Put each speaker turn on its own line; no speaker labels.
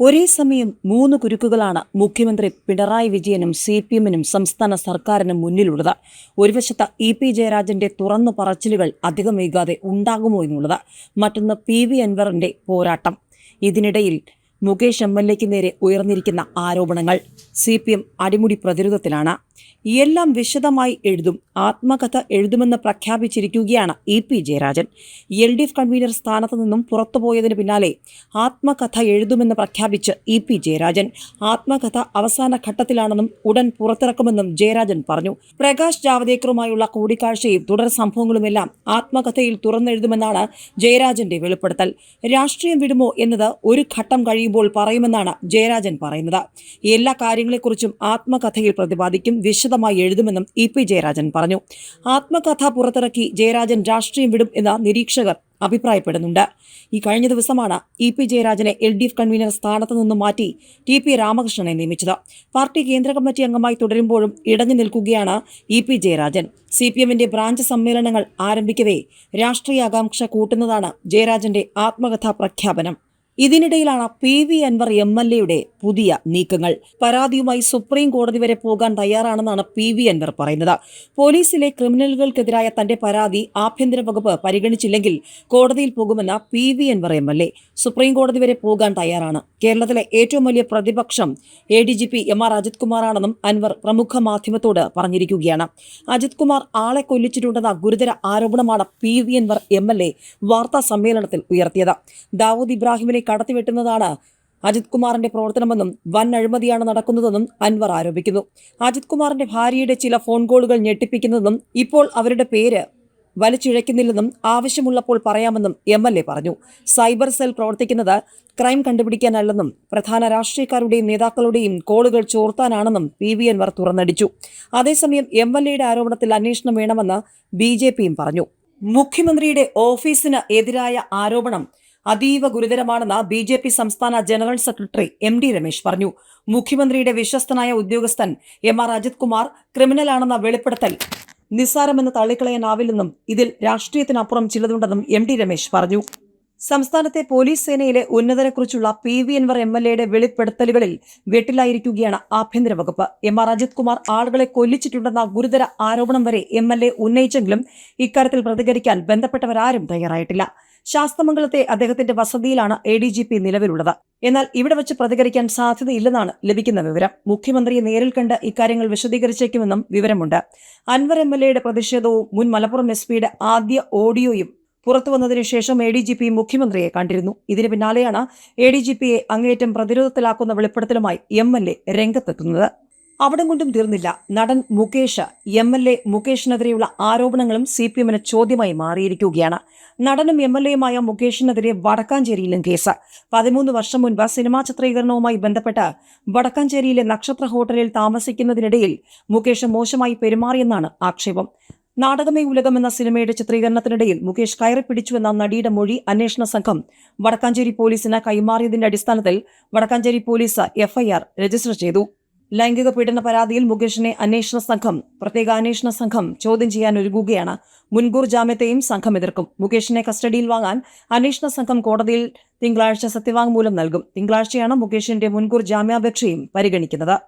ഒരേ സമയം മൂന്ന് കുരുക്കുകളാണ് മുഖ്യമന്ത്രി പിണറായി വിജയനും സി പി എമ്മിനും സംസ്ഥാന സർക്കാരിനും മുന്നിലുള്ളത്. ഒരു വശത്ത് ഇ പി ജയരാജന്റെ തുറന്നു പറച്ചിലുകൾ അധികം വൈകാതെ ഉണ്ടാകുമോ എന്നുള്ളത് മറ്റൊന്ന് പി വി അൻവറിന്റെ പോരാട്ടം. ഇതിനിടയിൽ മുകേഷ് എം എൽ എക്ക് നേരെ ഉയർന്നിരിക്കുന്ന ആരോപണങ്ങൾ. സി പി എം അടിമുടി പ്രതിരോധത്തിലാണ്. എല്ലാം വിശദമായി എഴുതും ആത്മകഥ എഴുതുമെന്ന് പ്രഖ്യാപിച്ചിരിക്കുകയാണ് E P Jayarajan. L D F convener സ്ഥാനത്ത് നിന്നും പുറത്തുപോയതിന് പിന്നാലെ ആത്മകഥ എഴുതുമെന്ന് പ്രഖ്യാപിച്ച് ഇ പി ജയരാജൻ. ആത്മകഥ അവസാന ഘട്ടത്തിലാണെന്നും ഉടൻ പുറത്തിറക്കുമെന്നും ജയരാജൻ പറഞ്ഞു. പ്രകാശ് ജാവദേക്കറുമായുള്ള കൂടിക്കാഴ്ചയും തുടർ സംഭവങ്ങളുമെല്ലാം ആത്മകഥയിൽ തുറന്നെഴുതുമെന്നാണ് ജയരാജന്റെ വെളിപ്പെടുത്തൽ. രാഷ്ട്രീയം വിടുമോ എന്നത് ഒരു ഘട്ടം കഴിയുമ്പോൾ പറയുമെന്നാണ് ജയരാജൻ പറയുന്നത്. എല്ലാ കാര്യങ്ങളെക്കുറിച്ചും ആത്മകഥയിൽ പ്രതിപാദിക്കും വിശദമായി എഴുതുമെന്നും ഇ പി ജയരാജൻ പറഞ്ഞു. ആത്മകഥ പുറത്തിറക്കി ജയരാജൻ രാഷ്ട്രീയം വിടും എന്ന് നിരീക്ഷകർ അഭിപ്രായപ്പെടുന്നുണ്ട്. ഈ കഴിഞ്ഞ ദിവസമാണ് ഇ പി ജയരാജനെ എൽ ഡി എഫ് കൺവീനർ സ്ഥാനത്ത് നിന്നും മാറ്റി ടി പി രാമകൃഷ്ണനെ നിയമിച്ചത്. പാർട്ടി കേന്ദ്ര കമ്മിറ്റി അംഗമായി തുടരുമ്പോഴും ഇടഞ്ഞു നിൽക്കുകയാണ് E P Jayarajan. C P എമ്മിന്റെ ബ്രാഞ്ച് സമ്മേളനങ്ങൾ ആരംഭിക്കവേ രാഷ്ട്രീയ ആകാംക്ഷ കൂട്ടുന്നതാണ് ജയരാജന്റെ ആത്മകഥാ പ്രഖ്യാപനം. ഇതിനിടയിലാണ് P V Anvar M L എയുടെ പുതിയ നീക്കങ്ങൾ. പരാതിയുമായി സുപ്രീം കോടതി വരെ പോകാൻ തയ്യാറാണെന്നാണ് പി വി അൻവർ പറയുന്നത്. പോലീസിലെ ക്രിമിനലുകൾക്കെതിരായ തന്റെ പരാതി ആഭ്യന്തര വകുപ്പ് പരിഗണിച്ചില്ലെങ്കിൽ കോടതിയിൽ പോകുമെന്ന P V Anvar M L A. Supreme കോടതി വരെ പോകാൻ തയ്യാറാണ്. കേരളത്തിലെ ഏറ്റവും വലിയ പ്രതിപക്ഷം A D G P M R Ajith കുമാറാണെന്നും Anvar പ്രമുഖ മാധ്യമത്തോട് പറഞ്ഞിരിക്കുകയാണ്. അജിത് കുമാർ ആളെ കൊല്ലിച്ചിട്ടുണ്ടെന്ന ഗുരുതര ആരോപണമാണ് P V Anvar M L A വാർത്താ സമ്മേളനത്തിൽ ഉയർത്തിയത്. ദാവൂദ് ഇബ്രാഹിമിനെ കടത്തിവെട്ടുന്നതാണ് അജിത് കുമാറിന്റെ പ്രവർത്തനമെന്നും വൻ അഴിമതിയാണ് നടക്കുന്നതെന്നും അൻവർ ആരോപിക്കുന്നു. അജിത് കുമാറിന്റെ ഭാര്യയുടെ ചില ഫോൺ കോളുകൾ ഞെട്ടിപ്പിക്കുന്നതെന്നും ഇപ്പോൾ അവരുടെ പേര് വലിച്ചിഴയ്ക്കുന്നില്ലെന്നും ആവശ്യമുള്ളപ്പോൾ പറയാമെന്നും എം എൽ എ പറഞ്ഞു. സൈബർ സെൽ പ്രവർത്തിക്കുന്നത് ക്രൈം കണ്ടുപിടിക്കാനല്ലെന്നും പ്രധാന രാഷ്ട്രീയക്കാരുടെയും നേതാക്കളുടെയും കോളുകൾ ചോർത്താനാണെന്നും പി വി അൻവർ തുറന്നടിച്ചു. അതേസമയം എം എൽ എയുടെ ആരോപണത്തിൽ അന്വേഷണം വേണമെന്ന് ബി ജെ പിയും പറഞ്ഞു. മുഖ്യമന്ത്രിയുടെ ഓഫീസിന് എതിരായ ആരോപണം അതീവ ഗുരുതരമാണെന്ന് ബി ജെ പി സംസ്ഥാന general secretary M D Ramesh പറഞ്ഞു. മുഖ്യമന്ത്രിയുടെ വിശ്വസ്തനായ ഉദ്യോഗസ്ഥൻ എം ആർ അജിത് കുമാർ ക്രിമിനലാണെന്ന വെളിപ്പെടുത്തൽ നിസ്സാരമെന്ന് തള്ളിക്കളയാനാവില്ലെന്നും ഇതിൽ രാഷ്ട്രീയത്തിനപ്പുറം ചിലതുണ്ടെന്നും എം ഡി രമേശ് പറഞ്ഞു. സംസ്ഥാനത്തെ പോലീസ് സേനയിലെ ഉന്നതരെക്കുറിച്ചുള്ള P V Anvar M L എയുടെ വെളിപ്പെടുത്തലുകളിൽ വെട്ടിലായിരിക്കുകയാണ് ആഭ്യന്തര വകുപ്പ്. എം ആർ അജിത് കുമാർ ആളുകളെ കൊല്ലിച്ചിട്ടുണ്ടെന്ന ഗുരുതര ആരോപണം വരെ എം എൽ എ ഉന്നയിച്ചെങ്കിലും ഇക്കാര്യത്തിൽ പ്രതികരിക്കാൻ ബന്ധപ്പെട്ടവരാരും തയ്യാറായിട്ടില്ല. ശാസ്തമംഗലത്തെ അദ്ദേഹത്തിന്റെ വസതിയിലാണ് എ ഡി ജി പി നിലവിലുള്ളത്. എന്നാൽ ഇവിടെ വെച്ച് പ്രതികരിക്കാൻ സാധ്യതയില്ലെന്നാണ് ലഭിക്കുന്ന വിവരം. മുഖ്യമന്ത്രിയെ നേരിൽ കണ്ട് ഇക്കാര്യങ്ങൾ വിശദീകരിച്ചേക്കുമെന്നും വിവരമുണ്ട്. അൻവർ എം എൽ എയുടെ പ്രതിഷേധവും മുൻ മലപ്പുറം എസ് പിയുടെ ആദ്യ ഓഡിയോയും പുറത്തു വന്നതിനു ശേഷം എ ഡി ജി പി മുഖ്യമന്ത്രിയെ കണ്ടിരുന്നു. ഇതിന് പിന്നാലെയാണ് എ ഡി ജി പിയെ അങ്ങേയറ്റം പ്രതിരോധത്തിലാക്കുന്ന വെളിപ്പെടുത്തലുമായി എം എൽ എ രംഗത്തെത്തുന്നത്. അവിടം കൊണ്ടും തീർന്നില്ല. നടൻ മുകേഷ് എം എൽ എ മുകേഷിനെതിരെയുള്ള ആരോപണങ്ങളും സി പി എമ്മിന് ചോദ്യമായി മാറിയിരിക്കുകയാണ്. നടനും എം എൽ എയുമായ മുകേഷിനെതിരെ വടക്കാഞ്ചേരിയിലും കേസ്. പതിമൂന്ന് വർഷം മുൻപ് സിനിമാ ചിത്രീകരണവുമായി ബന്ധപ്പെട്ട് വടക്കാഞ്ചേരിയിലെ നക്ഷത്ര ഹോട്ടലിൽ താമസിക്കുന്നതിനിടയിൽ മുകേഷ് മോശമായി പെരുമാറിയെന്നാണ് ആക്ഷേപം. നാടകമേ ഉലകം എന്ന സിനിമയുടെ ചിത്രീകരണത്തിനിടയിൽ മുകേഷ് കയറി പിടിച്ചുവെന്ന നടിയുടെ മൊഴി അന്വേഷണ സംഘം വടക്കാഞ്ചേരി പോലീസിന് കൈമാറിയതിന്റെ അടിസ്ഥാനത്തിൽ വടക്കാഞ്ചേരി പോലീസ് എഫ്ഐആർ രജിസ്റ്റർ ചെയ്തു. ലൈംഗിക പീഡന പരാതിയിൽ മുകേഷിനെ അന്വേഷണ സംഘം പ്രത്യേക അന്വേഷണ സംഘം ചോദ്യം ചെയ്യാൻ ഒരുങ്ങുകയാണ്. മുൻകൂർ ജാമ്യത്തെയും സംഘം എതിർക്കും. മുകേഷിനെ കസ്റ്റഡിയിൽ വാങ്ങാൻ അന്വേഷണ സംഘം കോടതിയിൽ തിങ്കളാഴ്ച സത്യവാങ്മൂലം നൽകും. തിങ്കളാഴ്ചയാണ് മുകേഷിന്റെ മുൻകൂർ ജാമ്യാപേക്ഷയും പരിഗണിക്കുന്നത്.